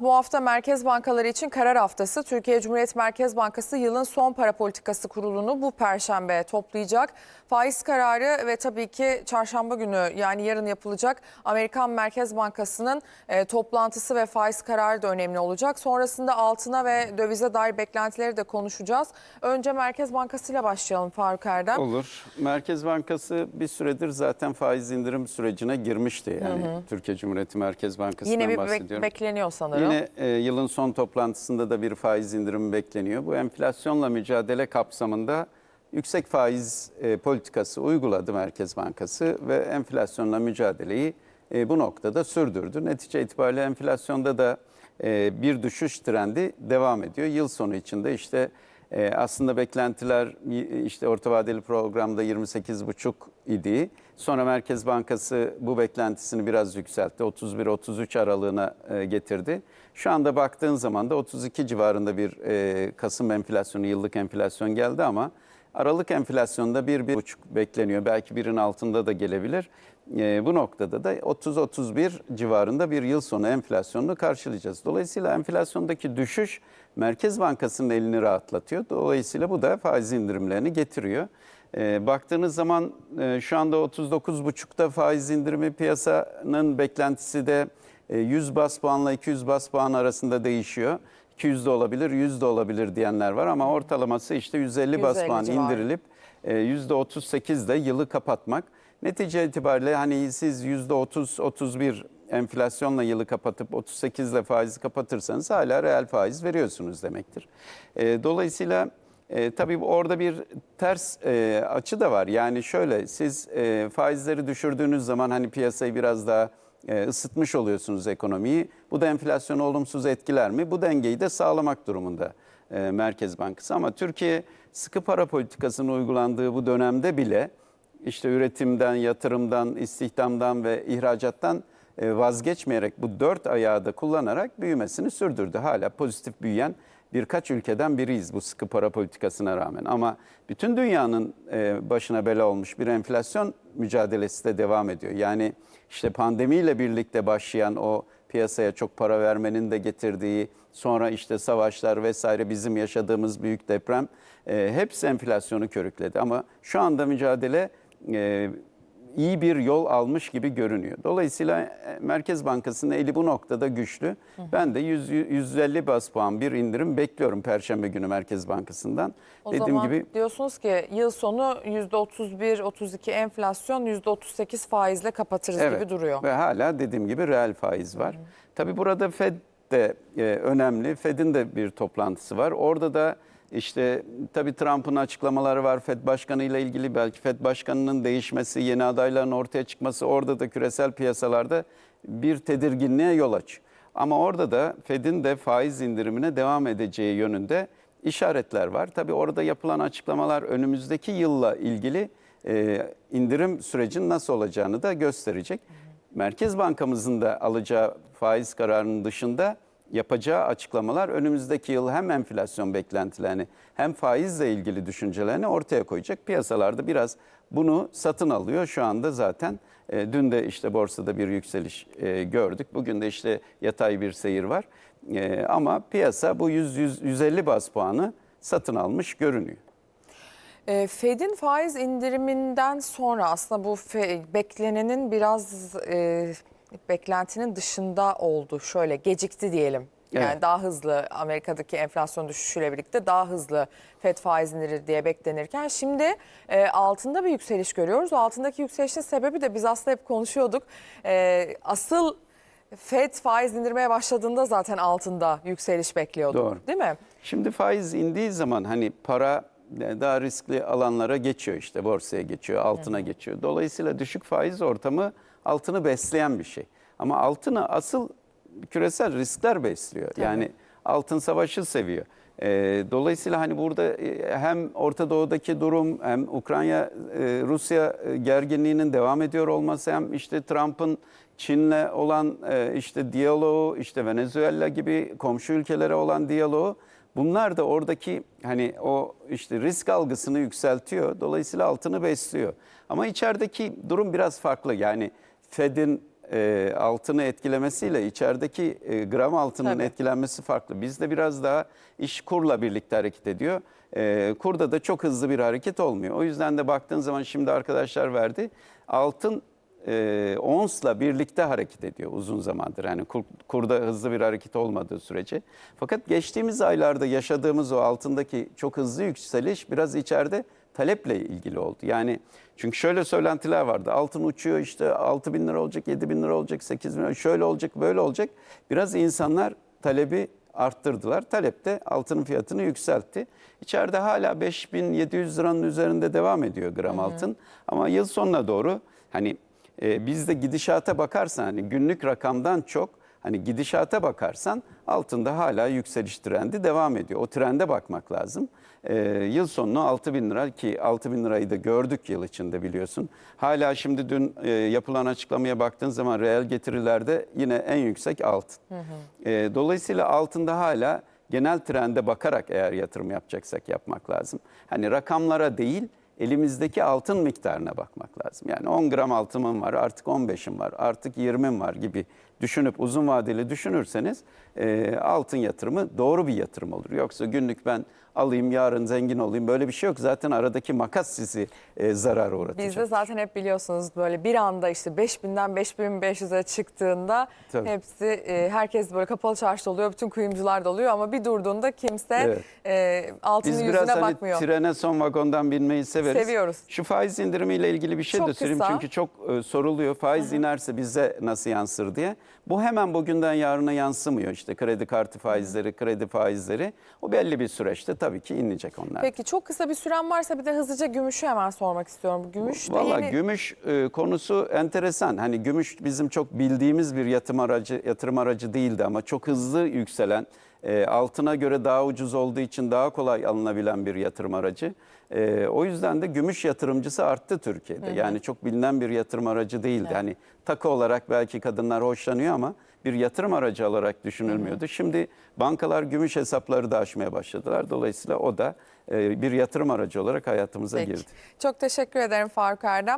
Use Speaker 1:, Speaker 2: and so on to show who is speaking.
Speaker 1: Bu hafta Merkez Bankaları için karar haftası. Türkiye Cumhuriyet Merkez Bankası yılın son para politikası kurulunu bu perşembe toplayacak. Faiz kararı ve tabii ki çarşamba günü yani yarın yapılacak Amerikan Merkez Bankası'nın e, toplantısı ve faiz kararı da önemli olacak. Sonrasında altına ve dövize dair beklentileri de konuşacağız. Önce Merkez Bankası ile başlayalım Faruk Erdem.
Speaker 2: Olur. Merkez Bankası bir süredir zaten faiz indirim sürecine girmişti. Yani Türkiye Cumhuriyeti Merkez Bankası'ndan
Speaker 1: Yine bir
Speaker 2: bahsediyorum.
Speaker 1: bekleniyor sanırım.
Speaker 2: Yine e, yılın son toplantısında da bir faiz indirimi bekleniyor. Bu enflasyonla mücadele kapsamında yüksek faiz e, politikası uyguladı Merkez Bankası ve enflasyonla mücadeleyi e, bu noktada sürdürdü. Netice itibariyle enflasyonda da e, bir düşüş trendi devam ediyor. Yıl sonu içinde işte e, aslında beklentiler işte orta vadeli programda 28,5 idi. Sonra Merkez Bankası bu beklentisini biraz yükseltti. 31-33 aralığına e, getirdi. Şu anda baktığın zaman da 32 civarında bir e, Kasım enflasyonu, yıllık enflasyon geldi ama Aralık enflasyonda 1-1,5 bekleniyor. Belki birin altında da gelebilir. E, bu noktada da 30-31 civarında bir yıl sonu enflasyonunu karşılayacağız. Dolayısıyla enflasyondaki düşüş Merkez Bankası'nın elini rahatlatıyor. Dolayısıyla bu da faiz indirimlerini getiriyor. E, baktığınız zaman e, şu anda 39,5'ta faiz indirimi piyasanın beklentisi de e, 100 bas puanla 200 bas puan arasında değişiyor. 200 de olabilir, 100 de olabilir diyenler var ama ortalaması işte 150 bas
Speaker 1: 150
Speaker 2: puan
Speaker 1: civarı.
Speaker 2: indirilip e, %38 de yılı kapatmak. Netice itibariyle hani siz %30-31 enflasyonla yılı kapatıp 38 ile faizi kapatırsanız hala reel faiz veriyorsunuz demektir. E, dolayısıyla e, tabii orada bir ters e, açı da var. Yani şöyle siz e, faizleri düşürdüğünüz zaman hani piyasayı biraz daha e, ısıtmış oluyorsunuz ekonomiyi. Bu da enflasyonu olumsuz etkiler mi? Bu dengeyi de sağlamak durumunda e, Merkez Bankası. Ama Türkiye sıkı para politikasının uygulandığı bu dönemde bile işte üretimden, yatırımdan, istihdamdan ve ihracattan e, vazgeçmeyerek bu dört ayağı da kullanarak büyümesini sürdürdü. Hala pozitif büyüyen birkaç ülkeden biriyiz bu sıkı para politikasına rağmen. Ama bütün dünyanın e, başına bela olmuş bir enflasyon mücadelesi de devam ediyor. Yani işte pandemiyle birlikte başlayan o piyasaya çok para vermenin de getirdiği sonra işte savaşlar vesaire bizim yaşadığımız büyük deprem e, hepsi enflasyonu körükledi. Ama şu anda mücadele e, iyi bir yol almış gibi görünüyor. Dolayısıyla e, Merkez Bankası'nın eli bu noktada güçlü. Ben de 100, 150 bas puan bir indirim bekliyorum Perşembe günü Merkez Bankası'ndan.
Speaker 1: O
Speaker 2: Dediğim
Speaker 1: zaman
Speaker 2: gibi
Speaker 1: diyorsunuz ki yıl sonu %31-32 enflasyon %38 faizle kapatırız gibi duruyor.
Speaker 2: Ve hala dediğim gibi reel faiz var. Tabii burada Fed de e, önemli. Fed'in de bir toplantısı var. Orada da işte tabii Trump'ın açıklamaları var Fed Başkanı ile ilgili. Belki Fed Başkanı'nın değişmesi, yeni adayların ortaya çıkması orada da küresel piyasalarda bir tedirginliğe yol aç. Ama orada da Fed'in de faiz indirimine devam edeceği yönünde işaretler var. Tabii orada yapılan açıklamalar önümüzdeki yılla ilgili e, indirim sürecinin nasıl olacağını da gösterecek. Merkez Bankamızın da alacağı faiz kararının dışında yapacağı açıklamalar önümüzdeki yıl hem enflasyon beklentilerini hem faizle ilgili düşüncelerini ortaya koyacak. Piyasalarda biraz bunu satın alıyor şu anda zaten. E, dün de işte borsada bir yükseliş e, gördük. Bugün de işte yatay bir seyir var. E, ama piyasa bu 100, 100 150 bas puanı satın almış görünüyor.
Speaker 1: E, Fed'in faiz indiriminden sonra aslında bu beklenenin biraz e, beklentinin dışında oldu. Şöyle gecikti diyelim. Yani
Speaker 2: Evet.
Speaker 1: daha hızlı Amerika'daki enflasyon düşüşüyle birlikte daha hızlı Fed faiz indirir diye beklenirken şimdi e, altında bir yükseliş görüyoruz. O altındaki yükselişin sebebi de biz aslında hep konuşuyorduk. E, asıl Fed faiz indirmeye başladığında zaten altında yükseliş bekliyorduk.
Speaker 2: Doğru.
Speaker 1: Değil mi?
Speaker 2: Şimdi faiz indiği zaman hani para daha riskli alanlara geçiyor işte borsaya geçiyor, altına geçiyor. Dolayısıyla düşük faiz ortamı altını besleyen bir şey. Ama altını asıl küresel riskler besliyor. Yani altın savaşı seviyor. Ee, dolayısıyla hani burada e, hem Orta Doğu'daki durum hem Ukrayna e, Rusya e, gerginliğinin devam ediyor olması hem işte Trump'ın Çin'le olan e, işte diyaloğu, işte Venezuela gibi komşu ülkelere olan diyaloğu bunlar da oradaki hani o işte risk algısını yükseltiyor. Dolayısıyla altını besliyor. Ama içerideki durum biraz farklı. Yani Fed'in e, altını etkilemesiyle içerideki e, gram altının
Speaker 1: Tabii.
Speaker 2: etkilenmesi farklı. Bizde biraz daha iş kurla birlikte hareket ediyor. E, kurda da çok hızlı bir hareket olmuyor. O yüzden de baktığın zaman şimdi arkadaşlar verdi. Altın e, onsla birlikte hareket ediyor uzun zamandır. Yani kur, kurda hızlı bir hareket olmadığı sürece. Fakat geçtiğimiz aylarda yaşadığımız o altındaki çok hızlı yükseliş biraz içeride taleple ilgili oldu. Yani çünkü şöyle söylentiler vardı. Altın uçuyor işte 6 bin lira olacak, 7 bin lira olacak, 8 bin lira şöyle olacak, böyle olacak. Biraz insanlar talebi arttırdılar. Talep de altının fiyatını yükseltti. İçeride hala 5700 liranın üzerinde devam ediyor gram altın. Ama yıl sonuna doğru hani e, bizde gidişata bakarsan hani günlük rakamdan çok hani gidişata bakarsan altında hala yükseliş trendi devam ediyor. O trende bakmak lazım. E, yıl sonunu 6 bin lira ki 6 bin lirayı da gördük yıl içinde biliyorsun. Hala şimdi dün e, yapılan açıklamaya baktığın zaman reel getirilerde yine en yüksek altın. E, dolayısıyla altında hala genel trende bakarak eğer yatırım yapacaksak yapmak lazım. Hani rakamlara değil elimizdeki altın miktarına bakmak lazım. Yani 10 gram altınım var, artık 15'im var, artık 20'm var gibi düşünüp uzun vadeli düşünürseniz e, altın yatırımı doğru bir yatırım olur. Yoksa günlük ben alayım yarın zengin olayım böyle bir şey yok. Zaten aradaki makas sizi e, zarar uğratacak.
Speaker 1: Bizde zaten hep biliyorsunuz böyle bir anda işte 5000'den 5500'e çıktığında
Speaker 2: Tabii.
Speaker 1: hepsi e, herkes böyle kapalı çarşıda oluyor. Bütün kuyumcular da oluyor ama bir durduğunda kimse
Speaker 2: Evet.
Speaker 1: e, altının
Speaker 2: Biz
Speaker 1: yüzüne
Speaker 2: biraz hani
Speaker 1: bakmıyor.
Speaker 2: trene son vagondan binmeyi severiz.
Speaker 1: Seviyoruz.
Speaker 2: Şu faiz indirimiyle ilgili bir şey
Speaker 1: Çok
Speaker 2: de söyleyeyim
Speaker 1: kısa.
Speaker 2: çünkü çok e, soruluyor. Faiz inerse bize nasıl yansır diye. Bu hemen bugünden yarına yansımıyor. İşte kredi kartı faizleri, kredi faizleri. O belli bir süreçte tabii ki inecek onlar.
Speaker 1: Peki çok kısa bir süren varsa bir de hızlıca gümüşü hemen sormak istiyorum. Gümüş
Speaker 2: Valla
Speaker 1: yeni...
Speaker 2: gümüş e, konusu enteresan. Hani gümüş bizim çok bildiğimiz bir yatırım aracı yatırım aracı değildi ama çok hızlı yükselen, e, altına göre daha ucuz olduğu için daha kolay alınabilen bir yatırım aracı. E, o yüzden de gümüş yatırımcısı arttı Türkiye'de. Yani çok bilinen bir yatırım aracı değildi. Hani takı olarak belki kadınlar hoşlanıyor ama bir yatırım aracı olarak düşünülmüyordu. Şimdi bankalar gümüş hesapları da açmaya başladılar. Dolayısıyla o da e, bir yatırım aracı olarak hayatımıza
Speaker 1: Peki.
Speaker 2: girdi.
Speaker 1: Çok teşekkür ederim Faruk Erdem.